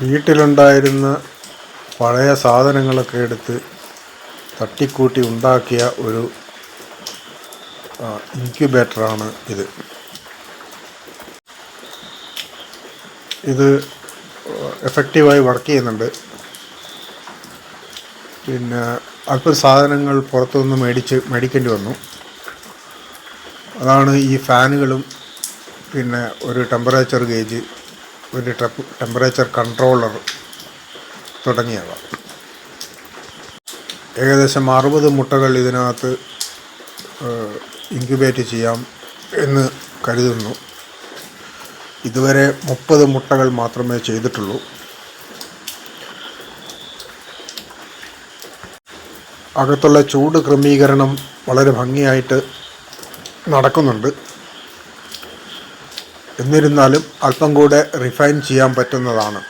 വീട്ടിലുണ്ടായിരുന്ന പഴയ സാധനങ്ങളൊക്കെ എടുത്ത് തട്ടിക്കൂട്ടി ഉണ്ടാക്കിയ ഒരു ഇൻക്യുബേറ്ററാണ് ഇത്. ഇത് എഫക്റ്റീവായി വർക്ക് ചെയ്യുന്നുണ്ട്. പിന്നെ അല്പം സാധനങ്ങൾ പുറത്തുനിന്ന് മേടിച്ച് മേടിക്കേണ്ടി വന്നു. അതാണ് ഈ ഫാനുകളും പിന്നെ ഒരു ടെമ്പറേച്ചർ ഗേജ് ഒരു ടെമ്പറേച്ചർ കൺട്രോളർ തുടങ്ങിയവ. ഏകദേശം അറുപത് മുട്ടകൾ ഇതിനകത്ത് ഇൻക്യുബേറ്റ് ചെയ്യാം എന്ന് കരുതുന്നു. ഇതുവരെ മുപ്പത് മുട്ടകൾ മാത്രമേ ചെയ്തിട്ടുള്ളൂ. അകത്തുള്ള ചൂട് ക്രമീകരണം വളരെ ഭംഗിയായിട്ട് നടക്കുന്നുണ്ട്. എന്നിരുന്നാലും അല്പം കൂടെ റിഫൈൻ ചെയ്യാൻ പറ്റുന്നതാണ്.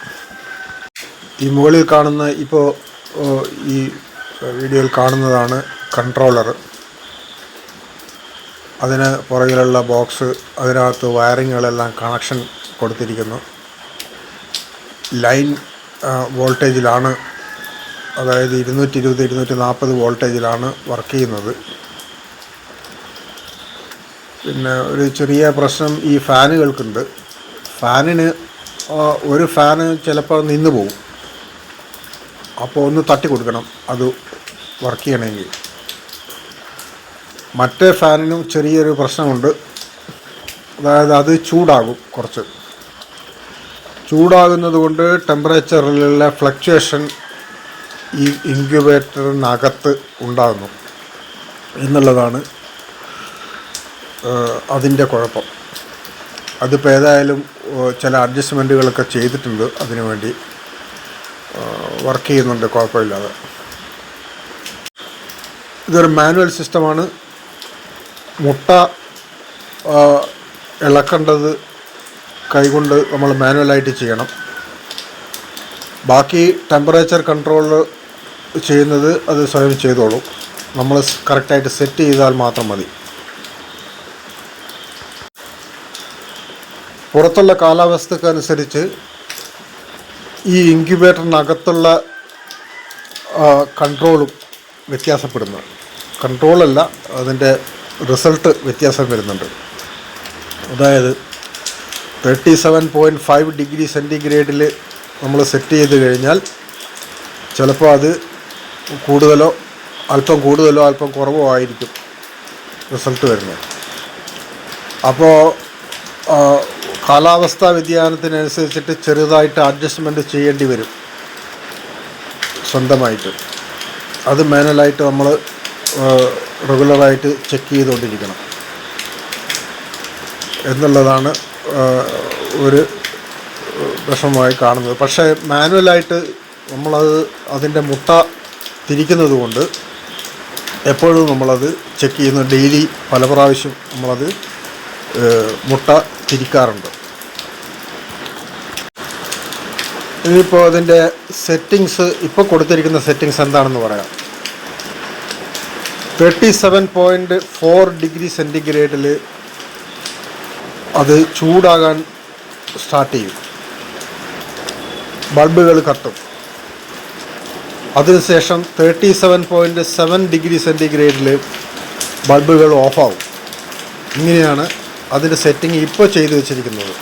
ഈ മുകളിൽ കാണുന്ന ഇപ്പോൾ ഈ വീഡിയോയിൽ കാണുന്നതാണ് കൺട്രോളർ അതിന് പുറകിലുള്ള ബോക്സ് അതിനകത്ത് വയറിങ്ങുകളെല്ലാം കണക്ഷൻ കൊടുത്തിരിക്കുന്നു. ലൈൻ വോൾട്ടേജിലാണ് അതായത് ഇരുന്നൂറ്റി ഇരുപത് ഇരുന്നൂറ്റി നാൽപ്പത് വോൾട്ടേജിലാണ് വർക്ക് ചെയ്യുന്നത്. പിന്നെ ഒരു ചെറിയ പ്രശ്നം ഈ ഫാനുകൾക്കുണ്ട്. ഫാനിന് ഒരു ഫാന് ചിലപ്പോൾ നിന്ന് പോകും അപ്പോൾ ഒന്ന് തട്ടി കൊടുക്കണം അത് വർക്ക് ചെയ്യണമെങ്കിൽ. മറ്റേ ഫാനിനും ചെറിയൊരു പ്രശ്നമുണ്ട്. അതായത് അത് ചൂടാകും കുറച്ച്. ചൂടാകുന്നത് കൊണ്ട് ടെമ്പറേച്ചറിലുള്ള ഫ്ലക്ച്വേഷൻ ഈ ഇൻക്യുബേറ്ററിനകത്ത് ഉണ്ടാകുന്നു. എന്നുള്ളതാണ് അതിന്റെ കുഴപ്പം. അതിപ്പോൾ ഏതായാലും ചില അഡ്ജസ്റ്റ്മെന്റുകളൊക്കെ ചെയ്തിട്ടുണ്ട് അതിനു വേണ്ടി. വർക്ക് ചെയ്യുന്നുണ്ട് കുഴപ്പമില്ലാതെ. ഇതൊരു മാനുവൽ സിസ്റ്റമാണ്. മുട്ട ഇളക്കേണ്ടത് കൈകൊണ്ട് നമ്മൾ മാനുവലായിട്ട് ചെയ്യണം. ബാക്കി ടെമ്പറേച്ചർ കൺട്രോൾ ചെയ്യുന്നത് അത് സ്വയം ചെയ്തോളും. നമ്മൾ കറക്റ്റായിട്ട് സെറ്റ് ചെയ്താൽ മാത്രം മതി. പുറത്തുള്ള കാലാവസ്ഥക്കനുസരിച്ച് ഈ ഇൻക്യുബേറ്ററിനകത്തുള്ള കൺട്രോളും വ്യത്യാസപ്പെടുന്നു. കൺട്രോളല്ല അതിന്റെ റിസൾട്ട് വ്യത്യാസം വരുന്നുണ്ട്. അതായത് thirty seven point five degree സെന്റിഗ്രേഡിൽ നമ്മൾ സെറ്റ് ചെയ്ത് കഴിഞ്ഞാൽ ചിലപ്പോൾ അത് കൂടുതലോ അല്പം കൂടുതലോ അല്പം കുറവോ ആയിരിക്കും റിസൾട്ട് വരുന്നത്. അപ്പോൾ കാലാവസ്ഥാ വ്യതിയാനത്തിനനുസരിച്ചിട്ട് ചെറുതായിട്ട് അഡ്ജസ്റ്റ്മെന്റ് ചെയ്യേണ്ടി വരും. സ്വന്തമായിട്ട്. അത് മാനുവലായിട്ട് നമ്മൾ റെഗുലറായിട്ട് ചെക്ക് ചെയ്തുകൊണ്ടിരിക്കണം എന്നുള്ളതാണ് ഒരു വിഷമമായി കാണുന്നത്. പക്ഷേ മാനുവലായിട്ട് നമ്മളത് അതിന്റെ മുട്ട തിരിക്കുന്നത് കൊണ്ട് എപ്പോഴും നമ്മളത് ചെക്ക് ചെയ്യുന്നു. ഡെയിലി പല പ്രാവശ്യം നമ്മളത് മുട്ട തിരിക്കാറുണ്ട്. ഇനിയിപ്പോൾ അതിന്റെ സെറ്റിങ്സ് ഇപ്പോൾ കൊടുത്തിരിക്കുന്ന സെറ്റിങ്സ് എന്താണെന്ന് പറയാം. Thirty seven point four degree സെന്റിഗ്രേഡിൽ അത് ചൂടാകാൻ സ്റ്റാർട്ട് ചെയ്യും. ബൾബുകൾ കത്തും. അതിനുശേഷം thirty seven point seven degree സെന്റിഗ്രേഡിൽ ബൾബുകൾ ഓഫാവും ഇങ്ങനെയാണ് അതിന്റെ സെറ്റിംഗ് ഇപ്പോൾ ചെയ്തു വെച്ചിരിക്കുന്നത്.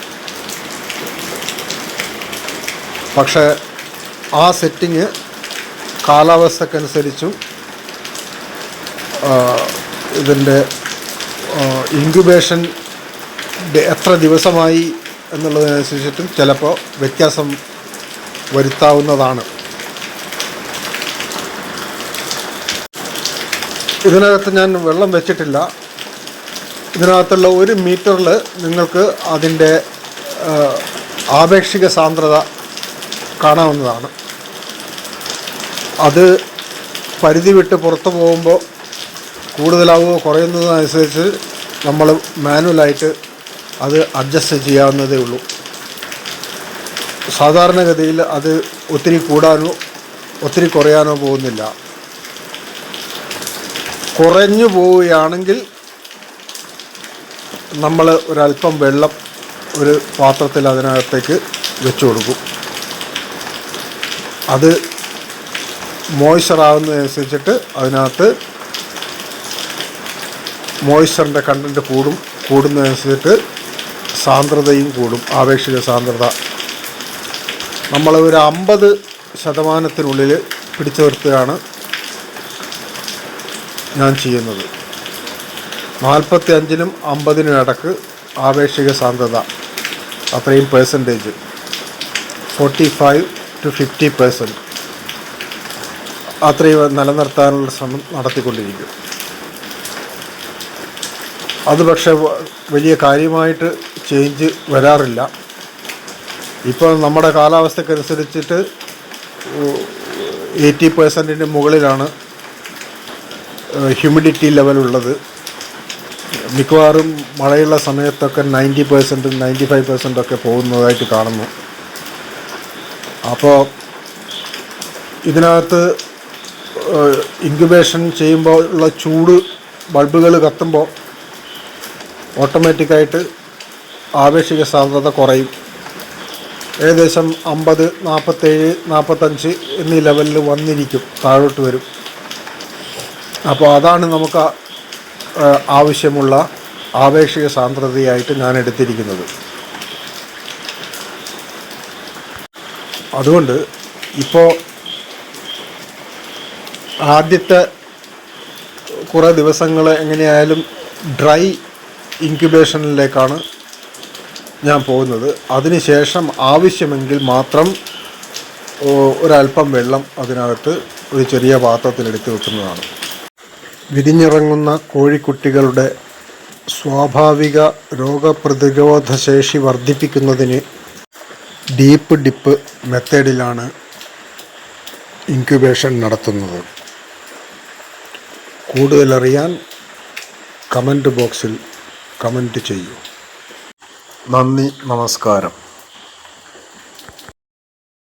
പക്ഷേ ആ സെറ്റിങ് കാലാവസ്ഥക്കനുസരിച്ചും ഇതിന്റെ ഇൻക്യുബേഷൻ എത്ര ദിവസമായി എന്നുള്ളതിനനുസരിച്ചിട്ടും ചിലപ്പോൾ വ്യത്യാസം വരുത്താവുന്നതാണ്. ഇതിനകത്ത് ഞാൻ വെള്ളം വെച്ചിട്ടില്ല. ഇതിനകത്തുള്ള ഒരു മീറ്ററിൽ നിങ്ങൾക്ക് അതിന്റെ ആപേക്ഷിക സാന്ദ്രത കാണാവുന്നതാണ്. അത് പരിധി വിട്ട് പുറത്തു പോകുമ്പോൾ കൂടുതലാവുകയോ കുറയുന്നതനുസരിച്ച് നമ്മൾ മാനുവലായിട്ട് അത് അഡ്ജസ്റ്റ് ചെയ്യാവുന്നതേ ഉള്ളൂ. സാധാരണഗതിയിൽ അത് ഒത്തിരി കൂടാനോ ഒത്തിരി കുറയാനോ പോകുന്നില്ല. കുറഞ്ഞു പോവുകയാണെങ്കിൽ നമ്മൾ ഒരല്പം വെള്ളം ഒരു പാത്രത്തിൽ അതിനകത്തേക്ക് വെച്ചു കൊടുക്കും. അത് മോയ്സ്ചറാവുന്നതനുസരിച്ചിട്ട് അതിനകത്ത് മോയ്സ്ചറിന്റെ കണ്ടന്റ് കൂടും കൂടുന്നതനുസരിച്ചിട്ട് സാന്ദ്രതയും കൂടും ആപേക്ഷിക സാന്ദ്രത. നമ്മൾ ഒരു അമ്പത് ശതമാനത്തിനുള്ളിൽ പിടിച്ചു നിർത്തുകയാണ് ഞാൻ ചെയ്യുന്നത്. നാൽപ്പത്തി അഞ്ചിനും അമ്പതിനും ഇടയ്ക്ക് ആപേക്ഷിക സാന്ദ്രത അത്രയും percentage forty five to fifty percent അത്രയും നിലനിർത്താനുള്ള ശ്രമം നടത്തിക്കൊണ്ടിരിക്കും. അത് പക്ഷേ വലിയ കാര്യമായിട്ട് ചേഞ്ച് വരാറില്ല. ഇപ്പോൾ നമ്മുടെ കാലാവസ്ഥക്കനുസരിച്ചിട്ട് എയ്റ്റി പേഴ്സന്റിന്റെ മുകളിലാണ് ഹ്യൂമിഡിറ്റി ലെവലുള്ളത് മിക്കവാറും മഴയുള്ള സമയത്തൊക്കെ നയന്റി പെർസെന്റും നയന്റി ഫൈവ് പെർസെന്റ് ഒക്കെ പോകുന്നതായിട്ട് കാണുന്നു. അപ്പോൾ ഇതിനകത്ത് ഇൻക്യുബേഷൻ ചെയ്യുമ്പോൾ ഉള്ള ചൂട് ബൾബുകൾ കത്തുമ്പോൾ ഓട്ടോമാറ്റിക്കായിട്ട് ആപേക്ഷിക സാന്ദ്രത കുറയും. ഏകദേശം അമ്പത് നാൽപ്പത്തേഴ് നാൽപ്പത്തഞ്ച് എന്നീ ലെവലിൽ വന്നിരിക്കും താഴോട്ട് വരും. അപ്പോൾ അതാണ് നമുക്ക് ആവശ്യമുള്ള ആപേക്ഷിക സാന്ദ്രതയായിട്ട് ഞാൻ എടുത്തിരിക്കുന്നത്. അതുകൊണ്ട് ഇപ്പോൾ ആദ്യത്തെ കുറേ ദിവസങ്ങൾ എങ്ങനെയായാലും ഡ്രൈ ഇൻക്യുബേഷനിലേക്കാണ് ഞാൻ പോകുന്നത്. അതിനുശേഷം ആവശ്യമെങ്കിൽ മാത്രം ഒരല്പം വെള്ളം അതിനകത്ത് ഒരു ചെറിയ പാത്രത്തിലെടുത്ത് വെക്കുന്നതാണ്. വിരിഞ്ഞിറങ്ങുന്ന കോഴിക്കുട്ടികളുടെ സ്വാഭാവിക രോഗപ്രതിരോധ ശേഷി വർദ്ധിപ്പിക്കുന്നതിന് ഡീപ്പ് ഡിപ്പ് മെത്തേഡിലാണ് ഇൻക്യുബേഷൻ നടത്തുന്നത്. കൂടുതലറിയാൻ കമന്റ് ബോക്സിൽ കമന്റ് ചെയ്യൂ. നന്ദി നമസ്കാരം.